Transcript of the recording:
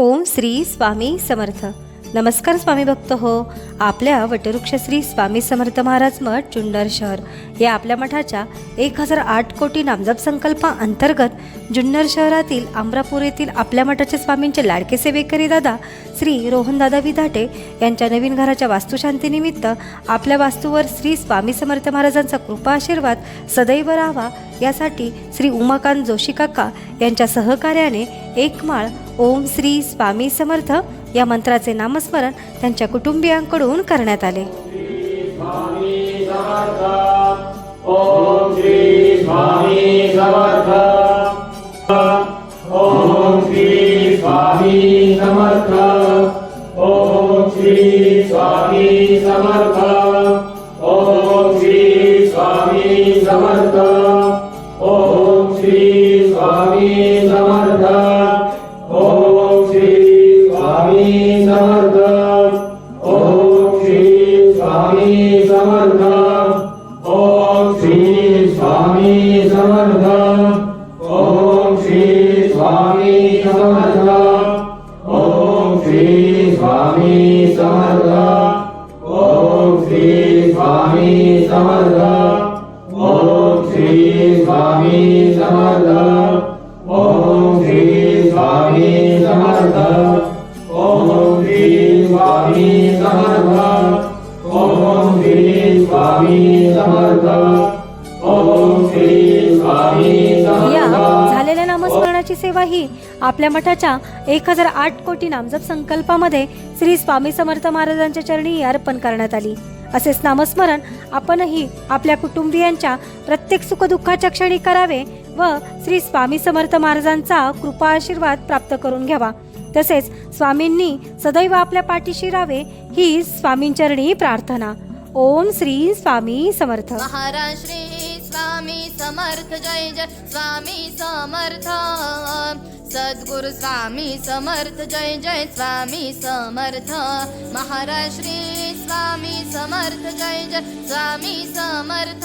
ओम श्री स्वामी समर्थ. नमस्कार स्वामी भक्त हो. आपल्या वटवृक्ष श्री स्वामी समर्थ महाराज मठ जुन्नर शहर या आपल्या मठाच्या एक हजार आठ कोटी नामजप संकल्पा अंतर्गत जुन्नर शहरातील अमरापूर येथील आपल्या मठाचे स्वामींचे लाडके सेवेकरी दादा श्री रोहनदादा विधाटे यांच्या नवीन घराच्या वास्तुशांतीनिमित्त आपल्या वास्तूवर श्री स्वामी समर्थ महाराजांचा कृपा आशीर्वाद सदैव राहावा यासाठी श्री उमाकांत जोशी काका यांच्या सहकार्याने एक माळ ओम श्री स्वामी समर्थ या मंत्राचे नामस्मरण त्यांच्या कुटुंबियांकडून करण्यात आले. ओम श्री स्वामी समर्थ ओम श्री स्वामी समर्थ। ओम श्री स्वामी समर्थ। ओम श्री स्वामी समर्थ। स्वामी समर्थ ओम श्री स्वामी समर्थ ओम श्री स्वामी समर्थ ओम श्री स्वामी समर्थ ओम श्री स्वामी समर्थ ओम श्री स्वामी समर्थ ओम श्री स्वामी समर्थ ओम श्री स्वामी समर्थ समर्थ ओम श्री स्वामी समर्थ ओम श्री स्वामी समर्थ ओम श्री स्वामी समर्थ झालेल्या नामस्मरणाची सेवा ही आपल्या मठाच्या एक हजार आठ कोटी नामजप संकल्पामध्ये श्री स्वामी समर्थ महाराजांच्या चरणी अर्पण करण्यात आली. असेच नामस्मरण आपणही आपल्या कुटुंबियांच्या प्रत्येक सुखदुःखाच्या क्षणी करावे व श्री स्वामी समर्थ महाराजांचा कृपा आशीर्वाद प्राप्त करून घ्यावा. तसेच स्वामींनी सदैव आपल्या पाठीशी राहावे ही स्वामींचरणी प्रार्थना. ओम श्री स्वामी समर्थ. महाराज श्री स्वामी समर्थ जय जय स्वामी समर्थ. सद्गुरु स्वामी समर्थ जय जय स्वामी समर्थ. महाराज श्री स्वामी समर्थ जय जय स्वामी समर्थ.